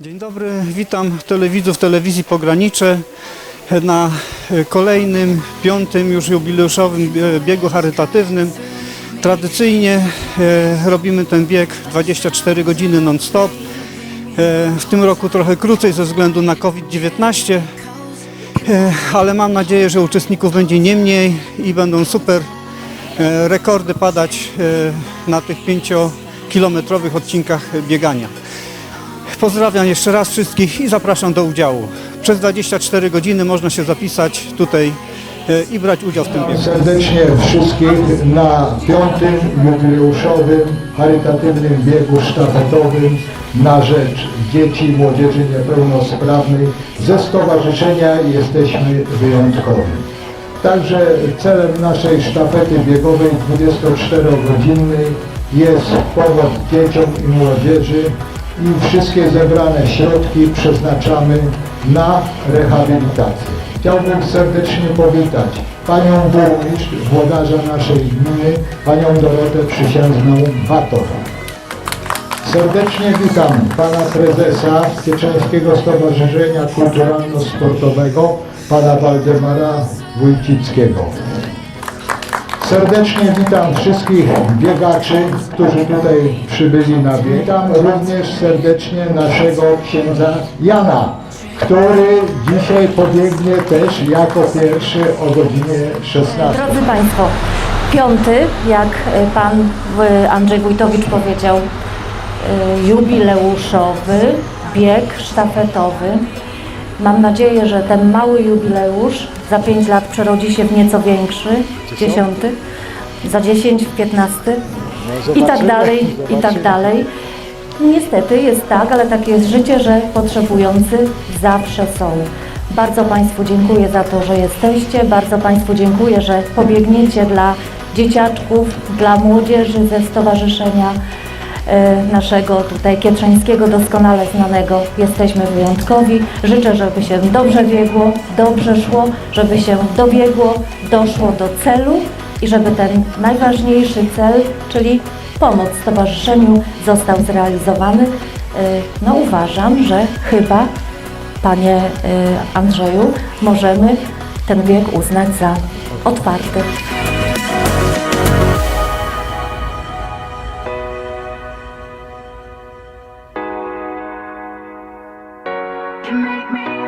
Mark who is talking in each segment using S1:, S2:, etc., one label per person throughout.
S1: Dzień dobry, witam telewidzów telewizji Pogranicze na e, kolejnym, piątym już jubileuszowym biegu charytatywnym. Tradycyjnie e, robimy ten bieg 24 godziny non-stop. E, W tym roku trochę krócej ze względu na COVID-19, e, ale mam nadzieję, że uczestników będzie nie mniej i będą super rekordy padać na tych 5-kilometrowych odcinkach biegania. Pozdrawiam jeszcze raz wszystkich i zapraszam do udziału. Przez 24 godziny można się zapisać tutaj e, i brać udział w tym biegu.
S2: serdecznie wszystkich na piątym jubileuszowym charytatywnym biegu sztafetowym na rzecz dzieci i młodzieży niepełnosprawnej ze stowarzyszenia Jesteśmy Wyjątkowi. Także celem naszej sztafety biegowej 24-godzinnej jest pomoc dzieciom i młodzieży i wszystkie zebrane środki przeznaczamy na rehabilitację. Chciałbym serdecznie powitać Panią Burmistrz, włodarza naszej gminy, Panią Dorotę Przysiężną Batowa. Serdecznie witam Pana Prezesa Pieczeńskiego Stowarzyszenia Kulturalno-Sportowego, Pana Waldemara Wójcickiego. Serdecznie witam wszystkich biegaczy, którzy tutaj przybyli na bieg. Witam również serdecznie naszego księdza Jana, który dzisiaj pobiegnie też jako pierwszy o godzinie 16.
S3: Drodzy Państwo, piąty, jak e, Pan e, Andrzej Wójtowicz powiedział, e, jubileuszowy bieg sztafetowy. Mam nadzieję, że ten mały jubileusz za 5 lat przerodzi się w nieco większy, dziesiąty, za 10 w 15 i tak dalej, i tak dalej. Niestety jest tak, ale takie jest życie, że potrzebujący zawsze są. Bardzo Państwu dziękuję za to, że jesteście. Bardzo Państwu dziękuję, że pobiegniecie dla dzieciaczków, dla młodzieży ze stowarzyszenia naszego tutaj kietrzańskiego, doskonale znanego. Jesteśmy wyjątkowi. Życzę, żeby się dobrze biegło, dobrze szło, żeby się dobiegło, doszło do celu i żeby ten najważniejszy cel, czyli pomoc stowarzyszeniu został zrealizowany. Y, No uważam, że chyba, panie y, Andrzeju, możemy ten bieg uznać za otwarty.
S4: A powiedz mi,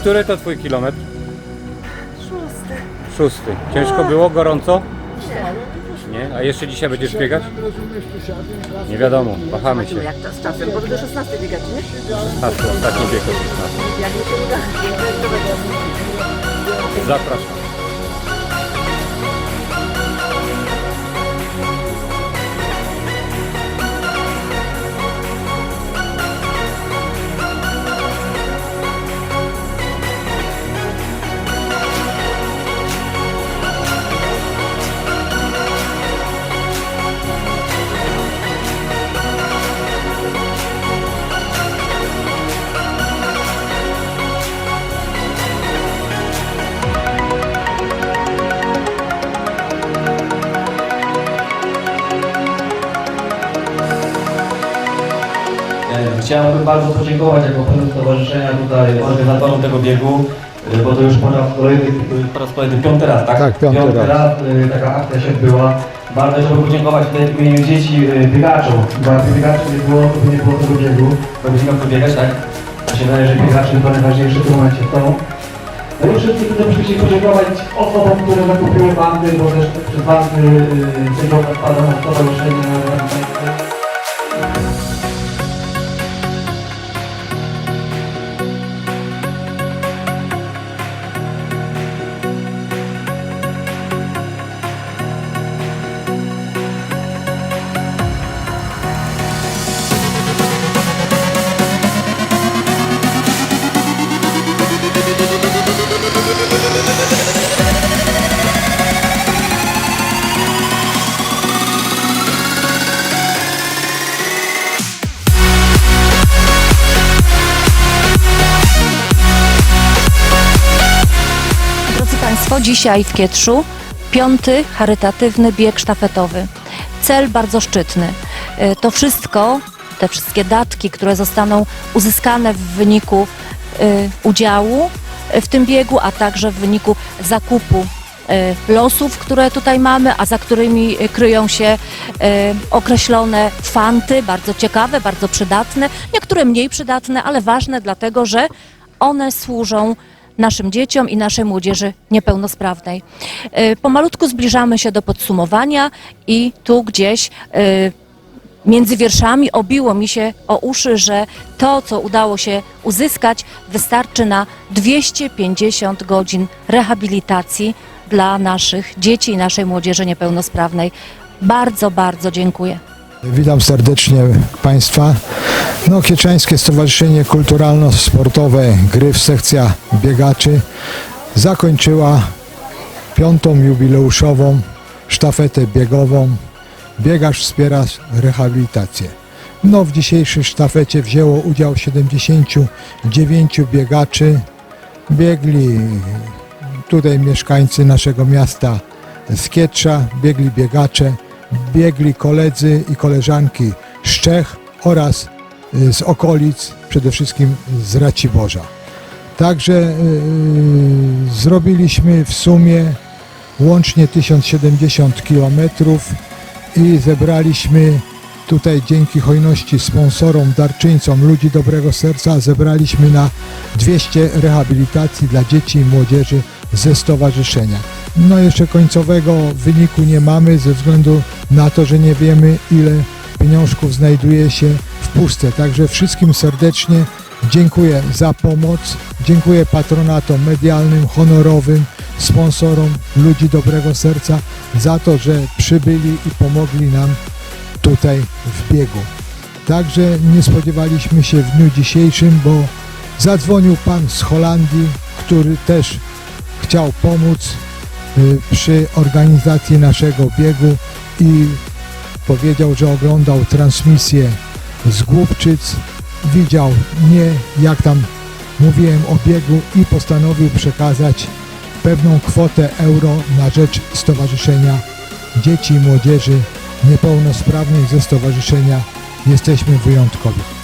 S4: który to twój kilometr?
S5: Szósty.
S4: Szósty. Ciężko było? Gorąco?
S5: Nie, no?
S4: A jeszcze dzisiaj będziesz biegać? Nie wiadomo, wahamy się.
S5: Jak to z czasem, bo do 16 biegacie, nie?
S4: Ostatni, ostatni bieg o 16.
S5: Jak mi się uda, to będzie.
S4: Zapraszam.
S6: Chciałbym bardzo podziękować jako prezes stowarzyszenia tutaj organizatorom tego biegu, e, bo to już po raz kolejny, po raz kolejny piąty raz, tak?
S2: Tak, piąty raz.
S6: e, taka akcja się odbyła. Bardzo chciałbym podziękować tutaj w imieniu dzieci e, biegaczów, bo jakby biegaczy nie było, to by nie było tego biegu, bo byśmy miał biegać, tak? Mi się wydaje, że biegacze to najważniejsze w tym momencie są. No i wszystkim chcę przecież podziękować osobom, które zakupiły bandy, bo też przez bandy e, sędziowa spada na
S3: Dzisiaj w Kietrzu piąty charytatywny bieg sztafetowy. Cel bardzo szczytny. E, To wszystko, te wszystkie datki, które zostaną uzyskane w wyniku e, udziału w tym biegu, a także w wyniku zakupu e, losów, które tutaj mamy, a za którymi e, kryją się e, określone fanty, bardzo ciekawe, bardzo przydatne, niektóre mniej przydatne, ale ważne dlatego, że one służą naszym dzieciom i naszej młodzieży niepełnosprawnej. E, Pomalutku zbliżamy się do podsumowania i tu gdzieś e, między wierszami obiło mi się o uszy, że to, co udało się uzyskać, wystarczy na 250 godzin rehabilitacji dla naszych dzieci i naszej młodzieży niepełnosprawnej. Bardzo, bardzo dziękuję.
S2: Witam serdecznie Państwa. No, Kieczańskie Stowarzyszenie Kulturalno-Sportowe Gryf sekcja biegaczy zakończyła piątą jubileuszową sztafetę biegową Biegacz wspiera rehabilitację. No, w dzisiejszej sztafecie wzięło udział 79 biegaczy. Biegli tutaj mieszkańcy naszego miasta z Kietrza, biegli biegacze, biegli koledzy i koleżanki z Czech oraz y, z okolic, przede wszystkim z Raciborza. Także y, zrobiliśmy w sumie łącznie 1070 km i zebraliśmy tutaj dzięki hojności sponsorom, darczyńcom, ludzi dobrego serca zebraliśmy na 200 rehabilitacji dla dzieci i młodzieży ze stowarzyszenia. No jeszcze końcowego wyniku nie mamy ze względu na to, że nie wiemy ile pieniążków znajduje się w puste. Także wszystkim serdecznie dziękuję za pomoc, dziękuję patronatom medialnym, honorowym, sponsorom, ludzi dobrego serca za to, że przybyli i pomogli nam tutaj w biegu. Także nie spodziewaliśmy się w dniu dzisiejszym, bo zadzwonił pan z Holandii, który też chciał pomóc przy organizacji naszego biegu i powiedział, że oglądał transmisję z Głubczyc, widział mnie, jak tam mówiłem o biegu i postanowił przekazać pewną kwotę euro na rzecz Stowarzyszenia Dzieci i Młodzieży Niepełnosprawnych ze Stowarzyszenia Jesteśmy Wyjątkowi.